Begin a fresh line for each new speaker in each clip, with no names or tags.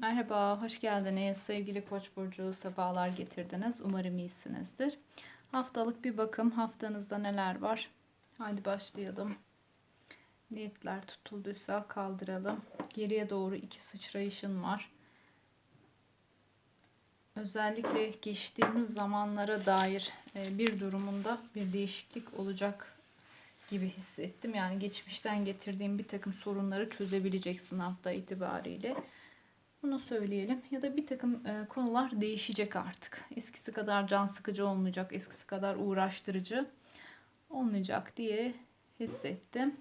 Merhaba, hoş geldiniz. Sevgili Koç burcu sefalar getirdiniz. Umarım iyisinizdir. Haftalık bir bakım. Haftanızda neler var? Hadi başlayalım. Niyetler tutulduysa kaldıralım. Geriye doğru iki sıçrayışın var. Özellikle geçtiğimiz zamanlara dair e, bir durumunda bir değişiklik olacak gibi hissettim. Yani geçmişten getirdiğim bir takım sorunları çözebileceksin hafta itibariyle. Bunu söyleyelim. Ya da bir takım e, konular değişecek artık. Eskisi kadar can sıkıcı olmayacak, eskisi kadar uğraştırıcı olmayacak diye hissettim.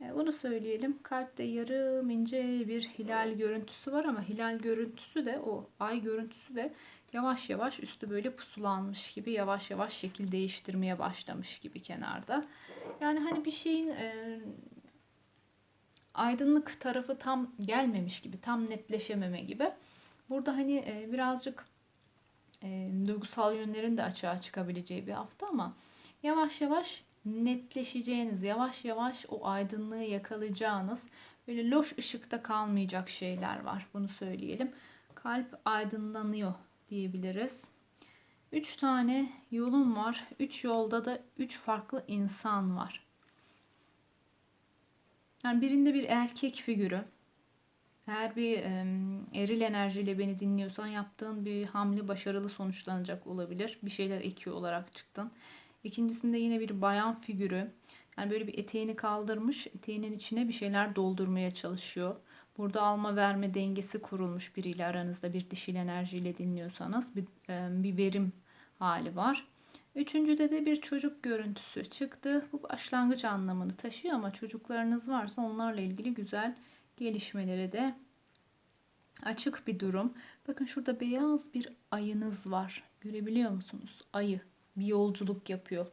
E, bunu söyleyelim. Kalpte yarım ince bir hilal görüntüsü var ama hilal görüntüsü de o ay görüntüsü de yavaş yavaş üstü böyle pusulanmış gibi yavaş yavaş şekil değiştirmeye başlamış gibi kenarda. Yani hani bir şeyin e, aydınlık tarafı tam gelmemiş gibi, tam netleşememe gibi. Burada hani e, birazcık e, duygusal yönlerin de açığa çıkabileceği bir hafta ama yavaş yavaş netleşeceğiniz, yavaş yavaş o aydınlığı yakalayacağınız, böyle loş ışıkta kalmayacak şeyler var. Bunu söyleyelim. Kalp aydınlanıyor diyebiliriz. Üç tane yolum var. Üç yolda da üç farklı insan var. Yani birinde bir erkek figürü. Eğer bir eril enerjiyle beni dinliyorsan yaptığın bir hamle başarılı sonuçlanacak olabilir. Bir şeyler ekiyor olarak çıktın. İkincisinde yine bir bayan figürü. Yani böyle bir eteğini kaldırmış, eteğinin içine bir şeyler doldurmaya çalışıyor. Burada alma verme dengesi kurulmuş biriyle aranızda bir dişil enerjiyle dinliyorsanız bir, e, bir verim hali var. Üçüncüde de bir çocuk görüntüsü çıktı. Bu başlangıç anlamını taşıyor ama çocuklarınız varsa onlarla ilgili güzel gelişmelere de açık bir durum. Bakın şurada beyaz bir ayınız var. Görebiliyor musunuz? Ayı bir yolculuk yapıyor.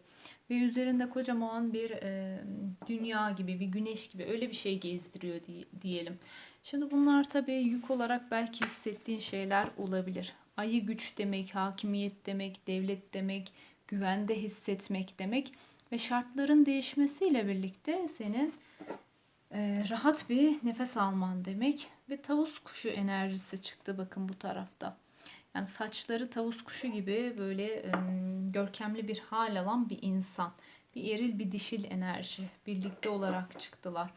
Ve üzerinde kocaman bir e, dünya gibi, bir güneş gibi öyle bir şey gezdiriyor diyelim. Şimdi bunlar tabii yük olarak belki hissettiğin şeyler olabilir. Ayı güç demek, hakimiyet demek, devlet demek, güvende hissetmek demek ve şartların değişmesiyle birlikte senin e, rahat bir nefes alman demek ve tavus kuşu enerjisi çıktı bakın bu tarafta. Yani saçları tavus kuşu gibi böyle e, görkemli bir hal alan bir insan. Bir eril bir dişil enerji birlikte olarak çıktılar.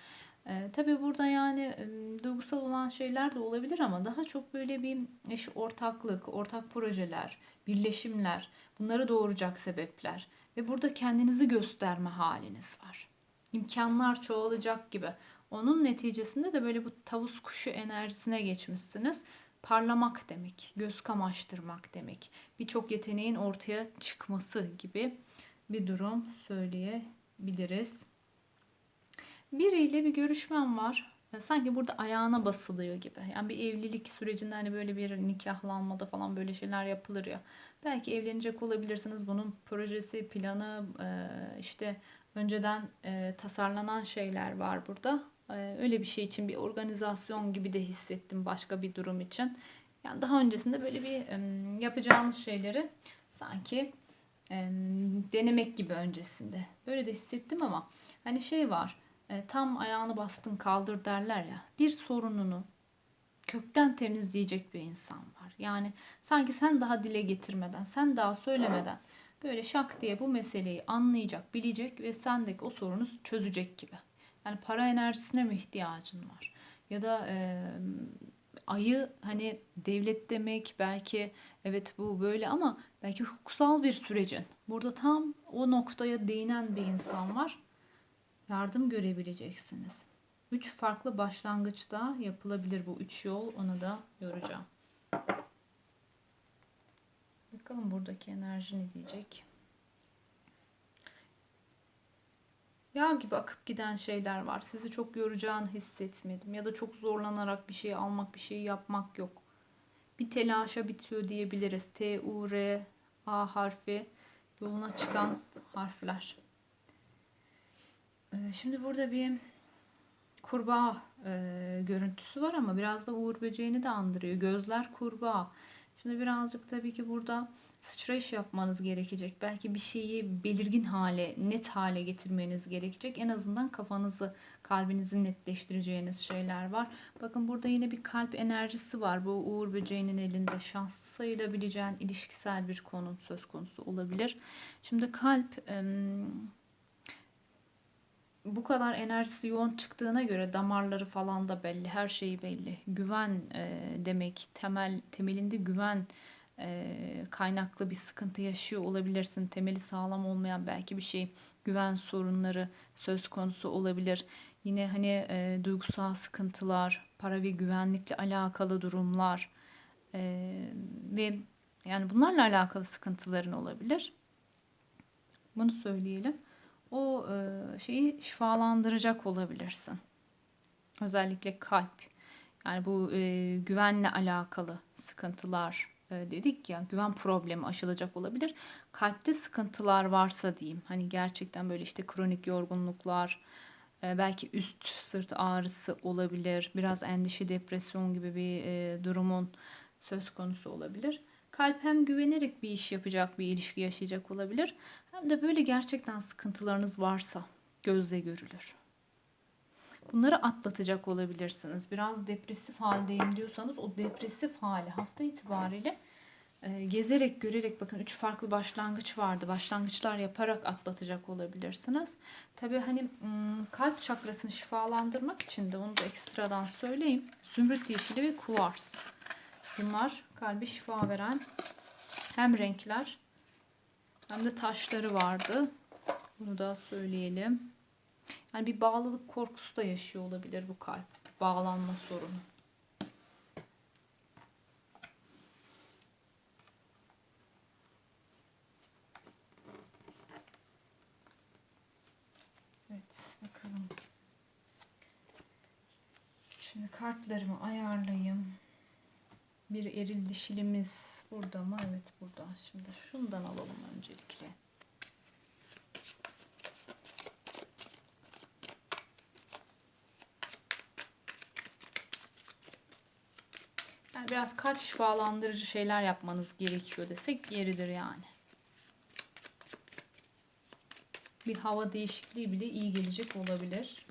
E, tabii burada yani e, duygusal olan şeyler de olabilir ama daha çok böyle bir eş ortaklık, ortak projeler, birleşimler, bunları doğuracak sebepler ve burada kendinizi gösterme haliniz var. İmkanlar çoğalacak gibi. Onun neticesinde de böyle bu tavus kuşu enerjisine geçmişsiniz. Parlamak demek, göz kamaştırmak demek. Birçok yeteneğin ortaya çıkması gibi bir durum söyleyebiliriz. Biriyle bir görüşmem var. Sanki burada ayağına basılıyor gibi. Yani bir evlilik sürecinde hani böyle bir nikahlanmada falan böyle şeyler yapılır ya. Belki evlenecek olabilirsiniz. Bunun projesi, planı, e, işte önceden e, tasarlanan şeyler var burada. E, öyle bir şey için bir organizasyon gibi de hissettim başka bir durum için. Yani daha öncesinde böyle bir yapacağınız şeyleri sanki denemek gibi öncesinde. Böyle de hissettim ama hani şey var e, tam ayağını bastın kaldır derler ya. Bir sorununu kökten temizleyecek bir insan var. Yani sanki sen daha dile getirmeden, sen daha söylemeden böyle şak diye bu meseleyi anlayacak, bilecek ve sendeki o sorunu çözecek gibi. Yani para enerjisine mi ihtiyacın var? Ya da e, ayı hani devlet demek belki evet bu böyle ama belki hukuksal bir sürecin. Burada tam o noktaya değinen bir insan var yardım görebileceksiniz. Üç farklı başlangıçta yapılabilir bu üç yol. Onu da göreceğim. Bakalım buradaki enerji ne diyecek. Yağ gibi akıp giden şeyler var. Sizi çok yoracağını hissetmedim. Ya da çok zorlanarak bir şey almak, bir şey yapmak yok. Bir telaşa bitiyor diyebiliriz. T, U, R, A harfi yoluna çıkan harfler. Ee, şimdi burada bir kurbağa e, görüntüsü var ama biraz da uğur böceğini de andırıyor. Gözler kurbağa. Şimdi birazcık tabii ki burada sıçrayış yapmanız gerekecek. Belki bir şeyi belirgin hale, net hale getirmeniz gerekecek. En azından kafanızı, kalbinizi netleştireceğiniz şeyler var. Bakın burada yine bir kalp enerjisi var. Bu Uğur Böceği'nin elinde şanslı sayılabileceğin ilişkisel bir konu söz konusu olabilir. Şimdi kalp em, bu kadar enerjisi yoğun çıktığına göre damarları falan da belli, her şeyi belli. Güven e, demek, temel temelinde güven e, kaynaklı bir sıkıntı yaşıyor olabilirsin. Temeli sağlam olmayan belki bir şey, güven sorunları söz konusu olabilir. Yine hani e, duygusal sıkıntılar, para ve güvenlikle alakalı durumlar e, ve yani bunlarla alakalı sıkıntıların olabilir. Bunu söyleyelim o e, şeyi şifalandıracak olabilirsin. Özellikle kalp. Yani bu e, güvenle alakalı sıkıntılar e, dedik ya güven problemi aşılacak olabilir. Kalpte sıkıntılar varsa diyeyim. Hani gerçekten böyle işte kronik yorgunluklar, e, belki üst sırt ağrısı olabilir. Biraz endişe, depresyon gibi bir e, durumun söz konusu olabilir. Kalp hem güvenerek bir iş yapacak, bir ilişki yaşayacak olabilir. Hem de böyle gerçekten sıkıntılarınız varsa gözle görülür. Bunları atlatacak olabilirsiniz. Biraz depresif haldeyim diyorsanız o depresif hali hafta itibariyle e, gezerek görerek bakın üç farklı başlangıç vardı. Başlangıçlar yaparak atlatacak olabilirsiniz. Tabii hani hmm, kalp çakrasını şifalandırmak için de onu da ekstradan söyleyeyim. Zümrüt yeşili ve kuvars. Bunlar kalbe şifa veren hem renkler hem de taşları vardı. Bunu da söyleyelim. Yani bir bağlılık korkusu da yaşıyor olabilir bu kalp. Bağlanma sorunu. Evet bakalım. Şimdi kartlarımı ayarlayayım. Bir eril dişilimiz burada mı? Evet burada. Şimdi şundan alalım öncelikle. Yani biraz kalp şifalandırıcı şeyler yapmanız gerekiyor desek yeridir yani. Bir hava değişikliği bile iyi gelecek olabilir.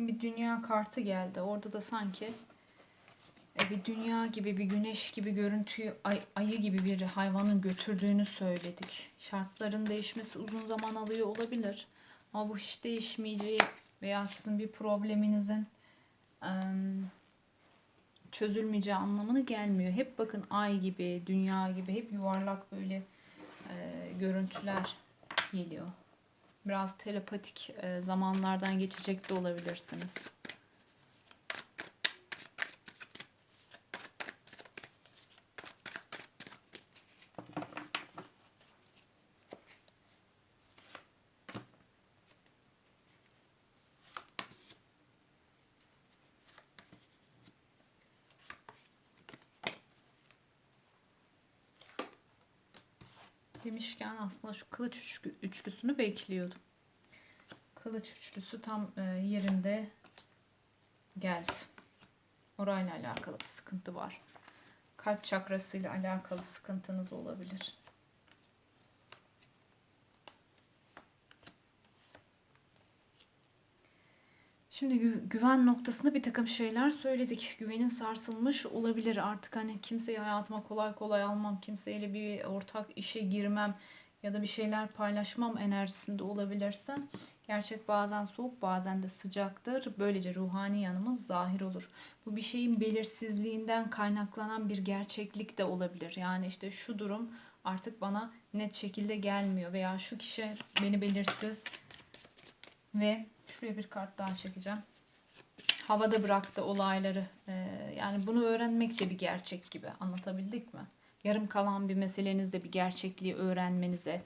Bakın bir dünya kartı geldi. Orada da sanki e, bir dünya gibi, bir güneş gibi görüntüyü, ay, ayı gibi bir hayvanın götürdüğünü söyledik. Şartların değişmesi uzun zaman alıyor olabilir. Ama bu hiç değişmeyeceği veya sizin bir probleminizin çözülmeyeceği anlamına gelmiyor. Hep bakın ay gibi, dünya gibi hep yuvarlak böyle görüntüler geliyor. Biraz telepatik e, zamanlardan geçecek de olabilirsiniz. Demişken aslında şu kılıç üçlüsünü bekliyordum. Kılıç üçlüsü tam e, yerinde geldi. Orayla alakalı bir sıkıntı var. Kalp çakrasıyla alakalı sıkıntınız olabilir. Şimdi gü- güven noktasında bir takım şeyler söyledik. Güvenin sarsılmış olabilir. Artık hani kimseyi hayatıma kolay kolay almam, kimseyle bir ortak işe girmem ya da bir şeyler paylaşmam enerjisinde olabilirsin. Gerçek bazen soğuk bazen de sıcaktır. Böylece ruhani yanımız zahir olur. Bu bir şeyin belirsizliğinden kaynaklanan bir gerçeklik de olabilir. Yani işte şu durum artık bana net şekilde gelmiyor veya şu kişi beni belirsiz Ve şuraya bir kart daha çekeceğim. Havada bıraktı olayları. Ee, yani bunu öğrenmek de bir gerçek gibi. Anlatabildik mi? Yarım kalan bir meselenizde bir gerçekliği öğrenmenize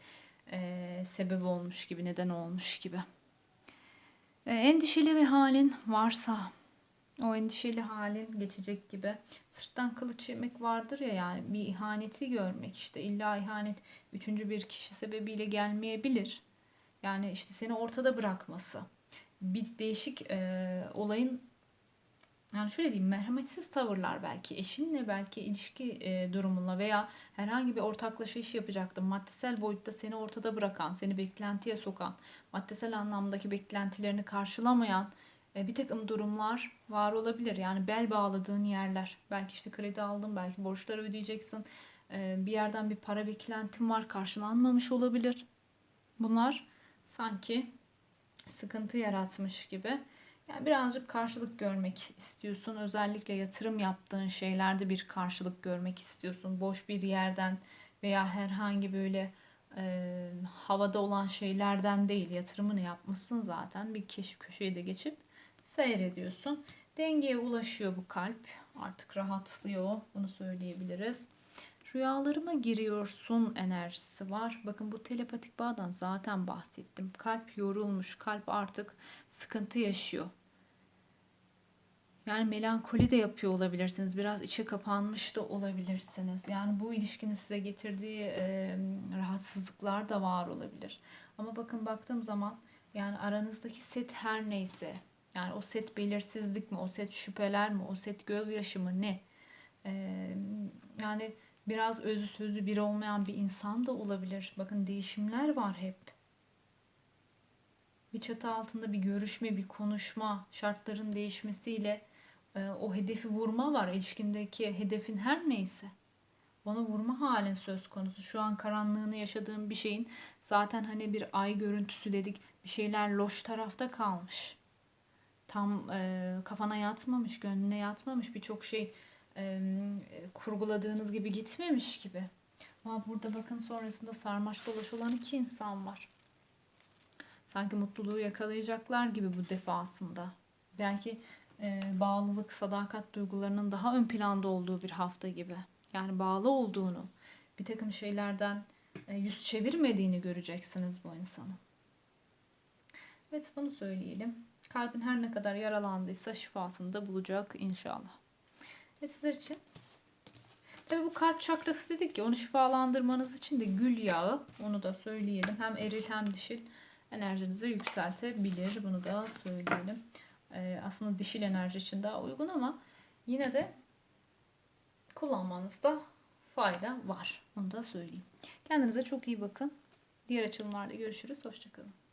e, sebep olmuş gibi, neden olmuş gibi. E, endişeli bir halin varsa o endişeli halin geçecek gibi. Sırttan kılıç yemek vardır ya yani bir ihaneti görmek işte. illa ihanet üçüncü bir kişi sebebiyle gelmeyebilir. Yani işte seni ortada bırakması. Bir değişik e, olayın yani şöyle diyeyim merhametsiz tavırlar belki eşinle belki ilişki e, durumunla veya herhangi bir ortaklaşa iş yapacaktın. Maddesel boyutta seni ortada bırakan, seni beklentiye sokan, maddesel anlamdaki beklentilerini karşılamayan e, bir takım durumlar var olabilir. Yani bel bağladığın yerler. Belki işte kredi aldın, belki borçları ödeyeceksin. E, bir yerden bir para beklentin var, karşılanmamış olabilir. Bunlar sanki sıkıntı yaratmış gibi. Yani birazcık karşılık görmek istiyorsun. Özellikle yatırım yaptığın şeylerde bir karşılık görmek istiyorsun. Boş bir yerden veya herhangi böyle e, havada olan şeylerden değil. Yatırımını yapmışsın zaten. Bir keşif köşeye de geçip seyrediyorsun. Dengeye ulaşıyor bu kalp. Artık rahatlıyor. Bunu söyleyebiliriz. Rüyalarıma giriyorsun enerjisi var. Bakın bu telepatik bağdan zaten bahsettim. Kalp yorulmuş. Kalp artık sıkıntı yaşıyor. Yani melankoli de yapıyor olabilirsiniz. Biraz içe kapanmış da olabilirsiniz. Yani bu ilişkinin size getirdiği e, rahatsızlıklar da var olabilir. Ama bakın baktığım zaman yani aranızdaki set her neyse yani o set belirsizlik mi, o set şüpheler mi, o set gözyaşı mı ne? Ee, yani biraz özü sözü bir olmayan bir insan da olabilir. Bakın değişimler var hep. Bir çatı altında bir görüşme, bir konuşma, şartların değişmesiyle e, o hedefi vurma var. İlişkindeki hedefin her neyse. Ona vurma halin söz konusu. Şu an karanlığını yaşadığım bir şeyin zaten hani bir ay görüntüsü dedik. Bir şeyler loş tarafta kalmış tam e, kafana yatmamış, gönlüne yatmamış birçok şey e, kurguladığınız gibi gitmemiş gibi. Ama burada bakın sonrasında sarmaş dolaş olan iki insan var. Sanki mutluluğu yakalayacaklar gibi bu defasında. Belki e, bağlılık, sadakat duygularının daha ön planda olduğu bir hafta gibi. Yani bağlı olduğunu, bir takım şeylerden e, yüz çevirmediğini göreceksiniz bu insanın. Evet bunu söyleyelim. Kalbin her ne kadar yaralandıysa şifasını da bulacak inşallah. Ve sizler için Tabi bu kalp çakrası dedik ya onu şifalandırmanız için de gül yağı onu da söyleyelim. Hem eril hem dişil enerjinizi yükseltebilir. Bunu da söyleyelim. Ee, aslında dişil enerji için daha uygun ama yine de kullanmanızda fayda var. Onu da söyleyeyim. Kendinize çok iyi bakın. Diğer açılımlarda görüşürüz. Hoşçakalın.